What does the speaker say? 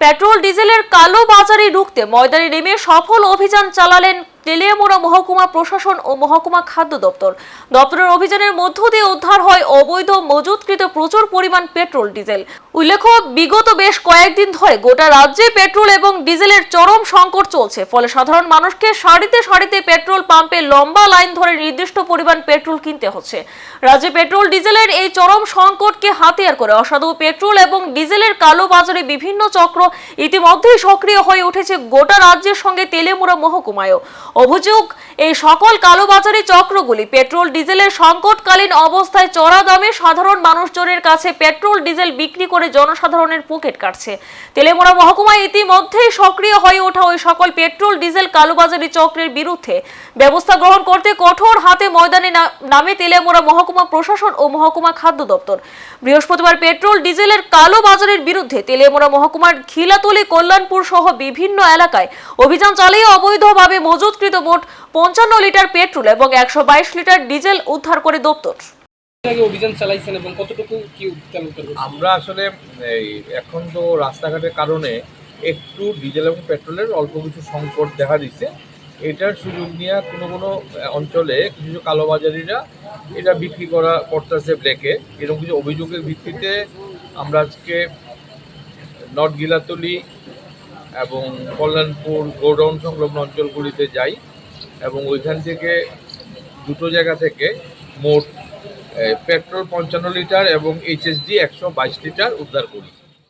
Petrol ডিজেলের কালো বাজারে রুখতে ময়দানে নেমে সফল অভিযান চালালেন তেলিয়ামুড়া মহকুমা প্রশাসন ও মহকুমা খাদ্য দপ্তর। দপ্তরের অভিযানের মধ্য দিয়ে উদ্ধার হয় অবৈধ মজুতকৃত প্রচুর পরিমাণ পেট্রোল, ডিজেল। উল্লেখ্য, বিগত বেশ কয়েকদিন ধরে গোটা রাজ্যে পেট্রোল এবং ডিজেলের চরম সংকট চলছে। ফলে সাধারণ মানুষকে সারিতে সারিতে পেট্রোল পাম্পে লম্বা লাইন ধরে নির্দিষ্ট পরিমাণ পেট্রোল কিনতে হচ্ছে। রাজ্যে পেট্রোল, ডিজেলের এই চরম সংকটকে হাতিয়ার করে অসাধু পেট্রোল এবং ডিজেলের কালো বাজারে বিভিন্ন চক্র ইতিমধ্যেই সক্রিয় হয়ে উঠেছে গোটা রাজ্যের সঙ্গে তেলেমুড়া মহকুমায়ও। অভিযোগ, এই সকল কালোবাজারি চক্রগুলি পেট্রোল ডিজেলের সংকটকালীন অবস্থায় চড়া দামে সাধারণ মানুষজনের কাছে পেট্রোল ডিজেল বিক্রি করে জনসাধারণের পকেট কাটছে। তেলেমোড়া মহকুমায় ইতিমধ্যেই সক্রিয় হয়ে ওঠা ওই সকল পেট্রোল ডিজেল কালোবাজারি চক্রের বিরুদ্ধে। ব্যবস্থা গ্রহণ করতে কঠোর হাতে ময়দানে নামে তেলেমোড়া মহকুমা প্রশাসন ও মহকুমা খাদ্য দপ্তর। বৃহস্পতিবার পেট্রোল ডিজেলের কালো বাজারের বিরুদ্ধে তেলেমুড়া মহকুমার খিলাতলি কল্যাণপুর সহ বিভিন্ন এলাকায় অভিযান চালিয়ে অবৈধভাবে মজুতকৃত মোট পঞ্চান্ন লিটার পেট্রোল এবং একশো বাইশ লিটার ডিজেল উদ্ধার করে দপ্তর। অভিযান চালাইছেন এবং কতটুকু কি আমরা আসলে এই এখন তো রাস্তাঘাটের কারণে একটু ডিজেল এবং পেট্রোলের অল্প কিছু সংকট দেখা দিচ্ছে। এটার সুযোগ নিয়ে কোনো কোনো অঞ্চলে কিছু কিছু কালোবাজারিরা এটা বিক্রি করা করতেছে ব্ল্যাকে এরকম কিছু অভিযোগের ভিত্তিতে আমরা আজকে নর্থ গিলাতলি এবং কল্যাণপুর গোডাউন সংলগ্ন অঞ্চলগুলিতে যাই এবং ওইখান থেকে দুটো জায়গা থেকে মোট পেট্রোল পঞ্চান্ন লিটার এবং এইচএসডি একশো বাইশ লিটার উদ্ধার করি।